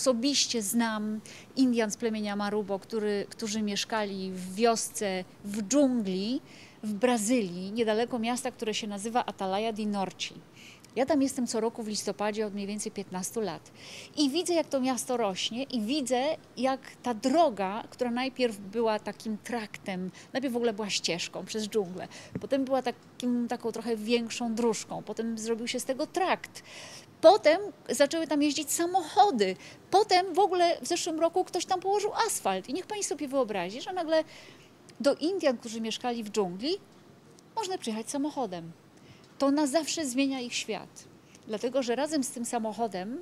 osobiście znam Indian z plemienia Marubo, który, którzy mieszkali w wiosce w dżungli w Brazylii, niedaleko miasta, które się nazywa Atalaia di Norci. Ja tam jestem co roku w listopadzie od mniej więcej 15 lat. I widzę, jak to miasto rośnie, i widzę, jak ta droga, która najpierw była takim traktem, najpierw w ogóle była ścieżką przez dżunglę, potem była takim, taką trochę większą dróżką, potem zrobił się z tego trakt. Potem zaczęły tam jeździć samochody. Potem w ogóle w zeszłym roku ktoś tam położył asfalt. I niech pani sobie wyobrazi, że nagle do Indian, którzy mieszkali w dżungli, można przyjechać samochodem to na zawsze zmienia ich świat. Dlatego, że razem z tym samochodem,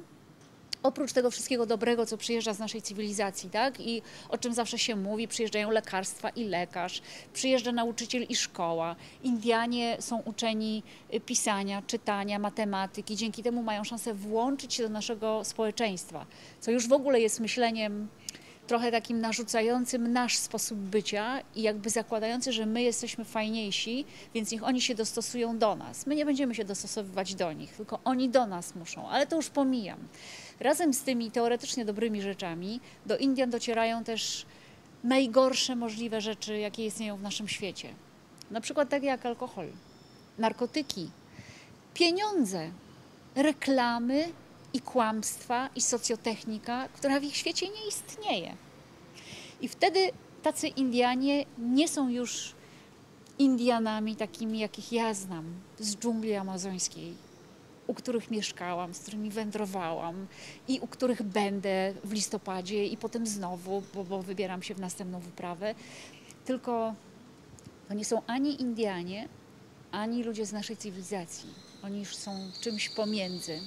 oprócz tego wszystkiego dobrego, co przyjeżdża z naszej cywilizacji, tak, i o czym zawsze się mówi, przyjeżdżają lekarstwa i lekarz, przyjeżdża nauczyciel i szkoła. Indianie są uczeni y, pisania, czytania, matematyki, dzięki temu mają szansę włączyć się do naszego społeczeństwa, co już w ogóle jest myśleniem trochę takim narzucającym nasz sposób bycia i jakby zakładający, że my jesteśmy fajniejsi, więc niech oni się dostosują do nas. My nie będziemy się dostosowywać do nich, tylko oni do nas muszą, ale to już pomijam. Razem z tymi teoretycznie dobrymi rzeczami do Indian docierają też najgorsze możliwe rzeczy, jakie istnieją w naszym świecie. Na przykład takie jak alkohol, narkotyki, pieniądze, reklamy i kłamstwa, i socjotechnika, która w ich świecie nie istnieje. I wtedy tacy Indianie nie są już Indianami takimi, jakich ja znam, z dżungli amazońskiej, u których mieszkałam, z którymi wędrowałam i u których będę w listopadzie i potem znowu, bo, bo wybieram się w następną wyprawę. Tylko to nie są ani Indianie, ani ludzie z naszej cywilizacji. Oni już są czymś pomiędzy.